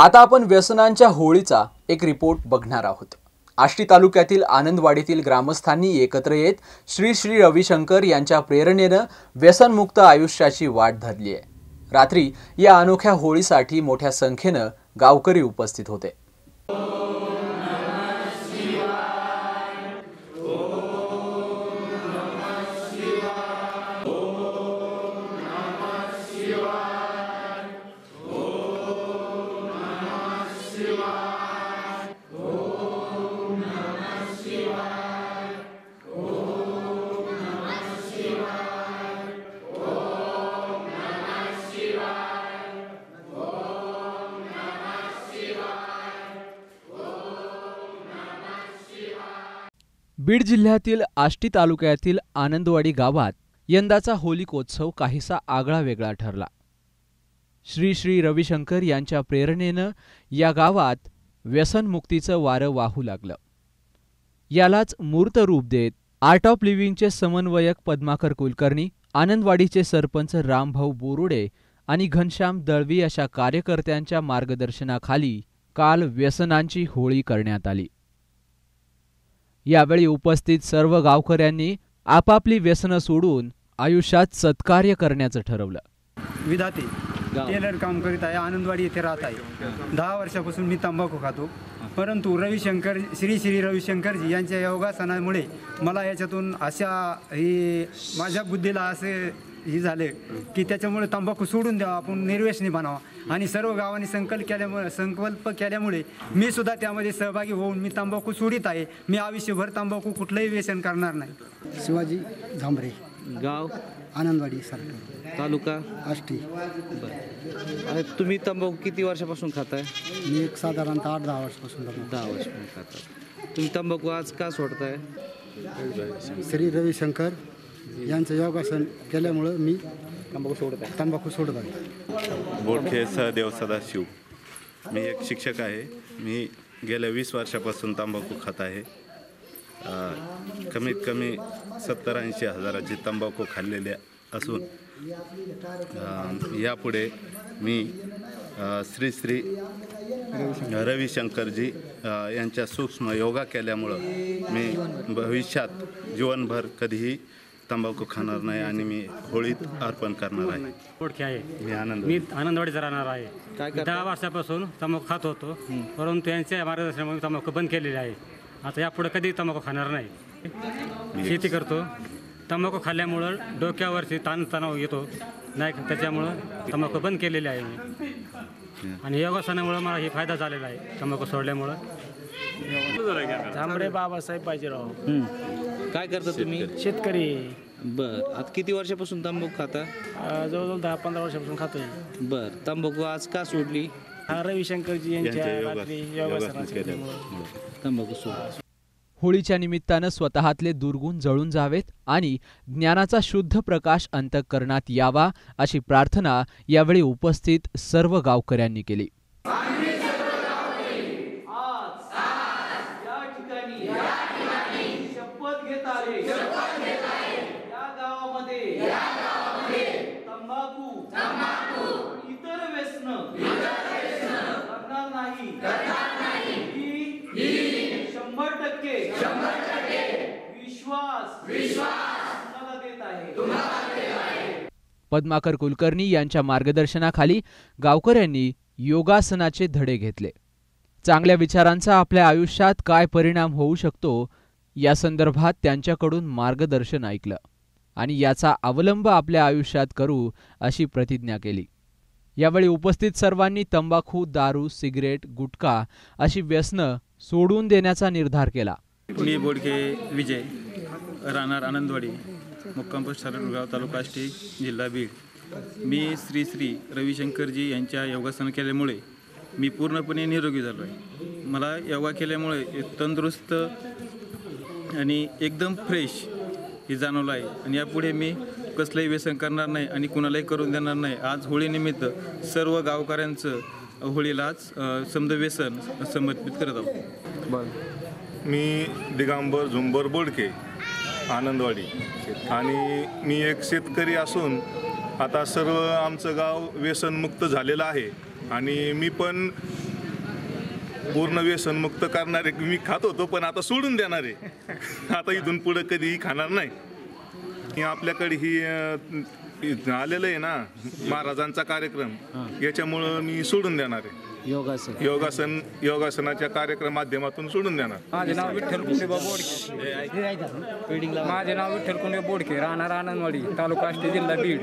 आता आपण व्यसनांच्या होळीचा एक रिपोर्ट बघणार आहोत. आष्टी तालुक्यातील आनंदवाडीतील ग्रामस्थांनी एकत्र येत श्री श्री रविशंकर यांच्या प्रेरणेनं व्यसनमुक्त आयुष्याची वाट धरली आहे. रात्री या अनोख्या होळीसाठी मोठ्या संख्येनं गावकरी उपस्थित होते. बीड जिल्ह्यातील आष्टी तालुक्यातील आनंदवाडी गावात यंदाचा होलिकोत्सव काहीसा आगळा वेगळा ठरला. श्री श्री रविशंकर यांच्या प्रेरणेनं या गावात व्यसनमुक्तीचं वारं वाहू लागलं. यालाच मूर्त रूप देत आर्ट ऑफ लिव्हिंगचे समन्वयक पद्माकर कुलकर्णी आनंदवाडीचे सरपंच रामभाऊ बोरुडे आणि घनश्याम दळवी अशा कार्यकर्त्यांच्या मार्गदर्शनाखाली काल व्यसनांची होळी करण्यात आली. यावेळी उपस्थित सर्व गावकऱ्यांनी आपापली व्यसनं सोडून आयुष्यात सत्कार्य करण्याचं ठरवलं. विधाते टेलर काम करीत आहे आनंदवाडी येथे राहत आहे. दहा वर्षापासून मी तंबाखू खातो. परंतु रविशंकर श्री श्री रविशंकरजी यांच्या योगासनामुळे मला याच्यातून अशा ही माझ्या बुद्धीला असे ही झाले की त्याच्यामुळे तंबाखू सोडून द्यावा आपण निर्व्यसनी बनावा. आणि सर्व गावांनी संकल्प केल्यामुळे संकल्प केल्यामुळे मी सुद्धा त्यामध्ये सहभागी होऊन मी तंबाखू सोडित आहे. मी आयुष्यभर तंबाखू कुठलंही व्यसन करणार नाही. शिवाजी झांबरे. गाव? आनंदवाडी सारखं. तालुका? आष्टी. बरं. आणि तुम्ही तंबाखू किती वर्षापासून खाताय? मी एक साधारणतः आठ दहा वर्षापासून. दहा वर्षापासून खातात तुम्ही तंबाखू आज का सोडताय? श्री रविशंकर यांचं योगासन केल्यामुळं मी तंबाखू सोडत आहे. तंबाखू सोडत आहे. बोडखे सहदेव सदाशिव मी एक शिक्षक आहे. मी गेल्या वीस वर्षापासून तंबाखू खात आहे. कमीत कमी सत्तर ऐंशी हजाराची तंबाखू खाल्लेले असून यापुढे मी श्री श्री रविशंकरजी यांच्या सूक्ष्म योगा केल्यामुळं मी भविष्यात जीवनभर कधीही तंबाखू खाणार नाही आणि मी होळीत अर्पण करणार आहे. ओळखी आहे. मी आनंद मी आनंदवाडीचा राहणार आहे. मी दहा वर्षापासून तंबाखू खात होतो. परंतु यांच्या मार्गदर्शनामुळे तंबाखू बंद केलेली आहे. आता यापुढे कधी तंबाखू खाणार नाही. शेती करतो. तंबाखू खाल्ल्यामुळं डोक्यावरची ताणतणाव येतो. नाही का? त्याच्यामुळं तंबाखू बंद केलेली आहे मी. आणि योगासनामुळं मला हे फायदा झालेला आहे. तंबाखू सोडल्यामुळं. झांबडे बाबासाहेब बाजीराव. काय करता तुम्ही? शेतकरी. बर. आता किती वर्षापासून तंबाखू खाता? अं, जवळजवळ दहा पंधरा वर्षापासून खातोय. बर. तंबाखू आज का सोडली? हा रविशंकरजी यांच्या रात्री योगासनाच्या तंबाखू सोड. होळीच्या निमित्तानं स्वतःतले दुर्गुण जळून जावेत आणि ज्ञानाचा शुद्ध प्रकाश अंतःकरणात यावा अशी प्रार्थना यावेळी उपस्थित सर्व गावकऱ्यांनी केली शपथ घेत आहे या गावामध्ये. तंबाखू. इतर व्यसन. करणार नाही. ही शंभर टक्के. विश्वास. तुम्हाला देत आहे. पद्माकर कुलकर्णी यांच्या मार्गदर्शनाखाली गावकऱ्यांनी योगासनाचे धडे घेतले. चांगल्या विचारांचा आपल्या आयुष्यात काय परिणाम होऊ शकतो या संदर्भात त्यांच्याकडून मार्गदर्शन ऐकलं आणि याचा अवलंब आपल्या आयुष्यात करू अशी प्रतिज्ञा केली. यावेळी उपस्थित सर्वांनी तंबाखू दारू सिगरेट गुटखा अशी व्यसनं सोडून देण्याचा निर्धार केला. मी बोडके विजय राहणार आनंदवाडी मुक्काम पोस्ट तालुका आष्टी जिल्हा बीड. मी श्री श्री रविशंकरजी यांच्या योगासन केल्यामुळे मी पूर्णपणे निरोगी झालो आहे मला योगा केल्यामुळे तंदुरुस्त आणि एकदम फ्रेश हे जाणवलं आहे. आणि यापुढे मी कसलंही व्यसन करणार नाही आणि कुणालाही करून देणार नाही. आज होळीनिमित्त सर्व गावकऱ्यांचं होळीलाच अ, समद व्यसन समर्पित करत आहोत. मी दिगांबर झुंबर बोडके आनंदवाडी. आणि मी एक शेतकरी असून आता सर्व आमचं गाव व्यसनमुक्त झालेलं आहे. आणि मी पण पूर्ण व्यसनमुक्त करणारे मी खात होतो पण आता सोडून देणार आहे. आता इथून पुढं कधीही खाणार नाही. की आपल्याकडे ही आलेलं आहे ना महाराजांचा कार्यक्रम. याच्यामुळं मी सोडून देणार आहे. योगासन. योगासन योगासनाच्या कार्यक्रम माध्यमातून सोडून देणार. माझे नाव विठ्ठल कुंडेबा बोडके. माझे नाव विठ्ठल कुंडे बोडके राहणार आनंदवाडी तालुका आष्टी जिल्हा बीड.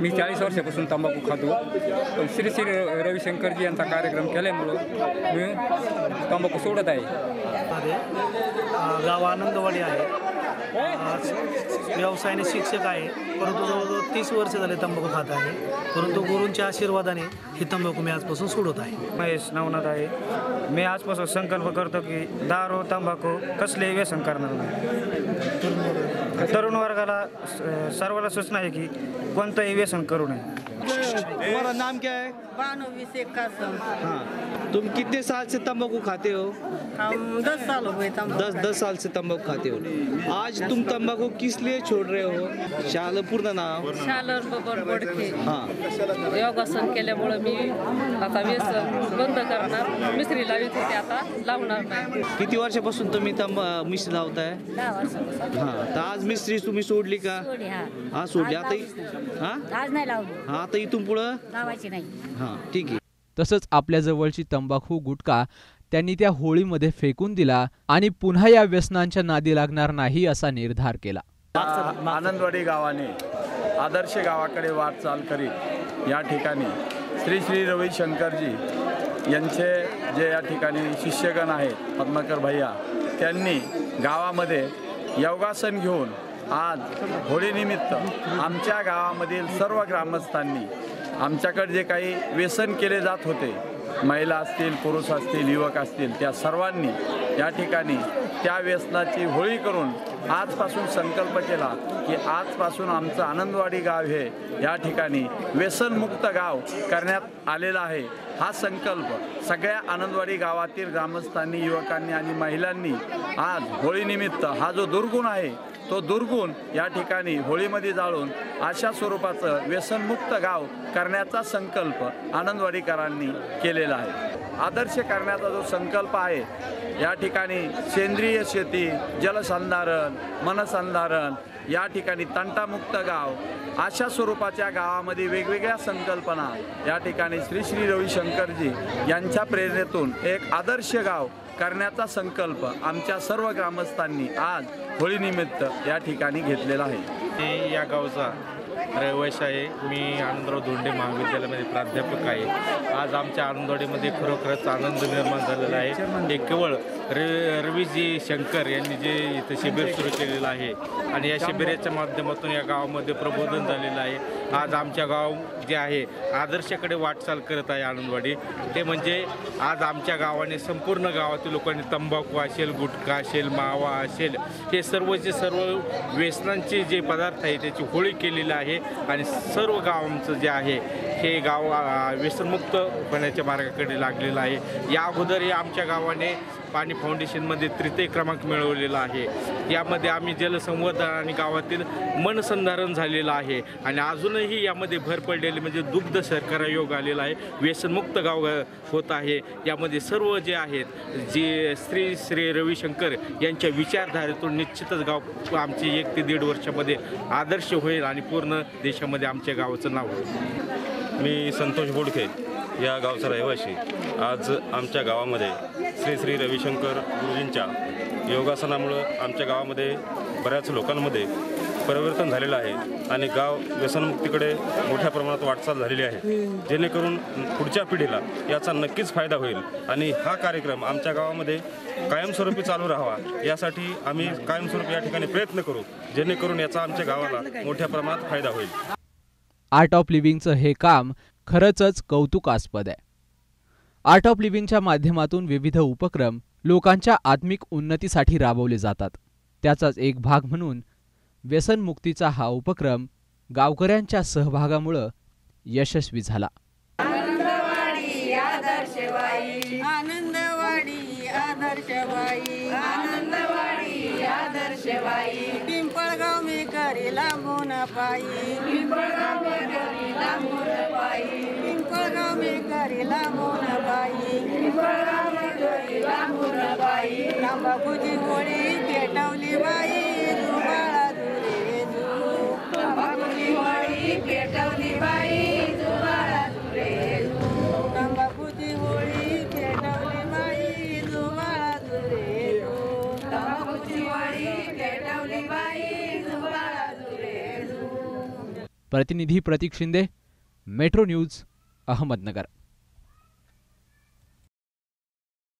मी चाळीस वर्षापासून तंबाखू खातो. श्री श्री रविशंकरजी यांचा कार्यक्रम केल्यामुळं मी तंबाखू सोडत आहे. गाव आनंदवाडी आहे. व्यवसायाने शिक्षक आहे. परंतु जवळजवळ तीस वर्ष झाले तंबाखू खात आहे. परंतु गुरूंच्या आशीर्वादाने ही तंबाखू मी आजपासून सोडत आहे. महेश नवनाथ आहे. मी आजपासून संकल्प करतो की दारू तंबाखू कसलेही व्यसन करणार नाही. तरुण वर्गाला स- सर्वाला सूचना आहे की कोणतंही व्यसन करू नये. नाम क्या है बानो विषय कासम. हाँ. तुम कितने साल से तंबाकू खाते हो? हम दस साल हो गए दस दस साल से तंबाकू खाते हो. आज तुम तंबाकू किस लिए छोड़ रहे हो? शाल पूर्ण नाव? शालर बबर बोडके हाँ। योगासन केल्यामुळं मी आता व्यसन बंद करणार. मिसरी लावित होते आता लावणार नाही. किती वर्षापासून तुम्ही तंबा मिश्री लावताय? हा तर आज मिस्त्री तुम्ही सोडली का? हा. हा सोडली. आता हा? आज नाही लावली. हा आता इथून पुढं? लावायची नाही. हा ठीक आहे. तसंच आपल्या जवळची तंबाखू गुटखा त्यांनी त्या होळीमध्ये फेकून दिला आणि पुन्हा या व्यसनांच्या नादी लागणार नाही असा निर्धार केला. आनंदवाडी गावाने आदर्श गावाकडे वाटचाल करीत या ठिकाणी श्री श्री रविशंकरजी यांचे जे या ठिकाणी शिष्यगण आहेत पद्माकर भैया त्यांनी गावामध्ये योगासन घेऊन आज होळीनिमित्त आमच्या गावामधील सर्व ग्रामस्थांनी आमच्याकडे जे काही व्यसन केले जात होते महिला असतील पुरुष असतील युवक असतील त्या सर्वांनी या ठिकाणी त्या व्यसनाची होळी करून आजपासून संकल्प केला की आजपासून आमचं आनंदवाडी गाव हे या ठिकाणी व्यसनमुक्त गाव करण्यात आलेला आहे. हा संकल्प सगळ्या आनंदवाडी गावातील ग्रामस्थांनी युवकांनी आणि महिलांनी आज होळीनिमित्त हा जो दुर्गुण आहे तो दुर्गुण या ठिकाणी होळीमध्ये जाळून अशा स्वरूपाचं व्यसनमुक्त गाव करण्याचा संकल्प आनंदवाडीकरांनी केलेला आहे. आदर्श करण्याचा जो संकल्प आहे या ठिकाणी सेंद्रिय शेती जलसंधारण मनसंधारण या ठिकाणी तंटामुक्त गाव अशा स्वरूपाच्या गावामध्ये वेगवेगळ्या संकल्पना या ठिकाणी श्री श्री रविशंकरजी यांच्या प्रेरणेतून एक आदर्श गाव करण्याचा संकल्प आमच्या सर्व ग्रामस्थांनी आज होळीनिमित्त या ठिकाणी घेतलेला आहे. ते या गावचा रहिवाशी आहे. मी आनंदराव धोंडे महाविद्यालयामध्ये प्राध्यापक आहे. आज आमच्या आनंदवाडीमध्ये खरोखरच आनंद निर्माण झालेला आहे. हे केवळ र रवीजी शंकर यांनी जे इथं शिबिर सुरू केलेलं आहे आणि या शिबिराच्या माध्यमातून या गावामध्ये प्रबोधन झालेलं आहे. आज आमच्या गाव जे आहे आदर्शाकडे वाटचाल करत आहे आनंदवाडी. ते म्हणजे आज आमच्या गावाने संपूर्ण गावातील लोकांनी तंबाखू असेल गुटखा असेल मावा असेल हे सर्व जे सर्व व्यसनांचे जे पदार्थ आहे त्याची होळी केलेली आहे आणि सर्व गाव आमचं जे आहे हे गाव व्यसनमुक्त होण्याच्या मार्गाकडे लागलेलं आहे. या अगोदर आमच्या गावाने पाणी फाउंडेशनमध्ये तृतीय क्रमांक मिळवलेला आहे. यामध्ये आम्ही जलसंवर्धन आणि गावातील मनसंधारण झालेलं आहे. आणि अजून अजूनही यामध्ये भर पडलेली म्हणजे दुग्ध सरकार योग आलेला आहे. व्यसनमुक्त गाव होत आहे. यामध्ये सर्व जे आहेत जे श्री श्री रविशंकर यांच्या विचारधारेतून निश्चितच गाव आमचे एक ते दीड वर्षामध्ये आदर्श होईल आणि पूर्ण देशामध्ये आमच्या गावाचं नाव होईल. मी संतोष बोडखे या गावचा रहिवासी आज आमच्या गावामध्ये श्री श्री रविशंकर गुरुजींच्या योगासनामुळं आमच्या गावामध्ये बऱ्याच लोकांमध्ये परिवर्तन झालेलं आहे आणि गाव व्यसनमुक्तीकडे मोठ्या प्रमाणात वाटचाल झालेली आहे. जेणेकरून पुढच्या पिढीला याचा नक्कीच फायदा होईल. आणि हा कार्यक्रम आमच्या गावामध्ये कायमस्वरूपी चालू राहावा. यासाठी आम्ही कायमस्वरूपी या ठिकाणी प्रयत्न करू जेणेकरून याचा आमच्या गावाला मोठ्या प्रमाणात फायदा होईल. आर्ट ऑफ लिव्हिंगचं हे काम खरंच कौतुकास्पद आहे. आर्ट ऑफ लिव्हिंगच्या माध्यमातून विविध उपक्रम लोकांच्या आत्मिक उन्नतीसाठी राबवले जातात. त्याचाच एक भाग म्हणून व्यसनमुक्तीचा हा उपक्रम गावकऱ्यांच्या सहभागामुळं यशस्वी झाला. आनंदवाडी आदर्शवाई. आनंदवाडी आदर्शवाई. आनंदवाडी आदर्शवाई. पिंपळगाव मी करी लांबून पायी. पिंपळगाव मी करी लांबून पायी. पिंपळगाव मी करी लांबून पायी. पिंपळगाव मी करी तंबाखूची होळी पेटवली बाई पेटवली बाई जुबाळा जुरे तंबाखूची होळी पेटवली बाई तंबाखूची होळी पेटवली बाई प्रतिनिधी प्रतीक शिंदे मेट्रो न्यूज अहमदनगर.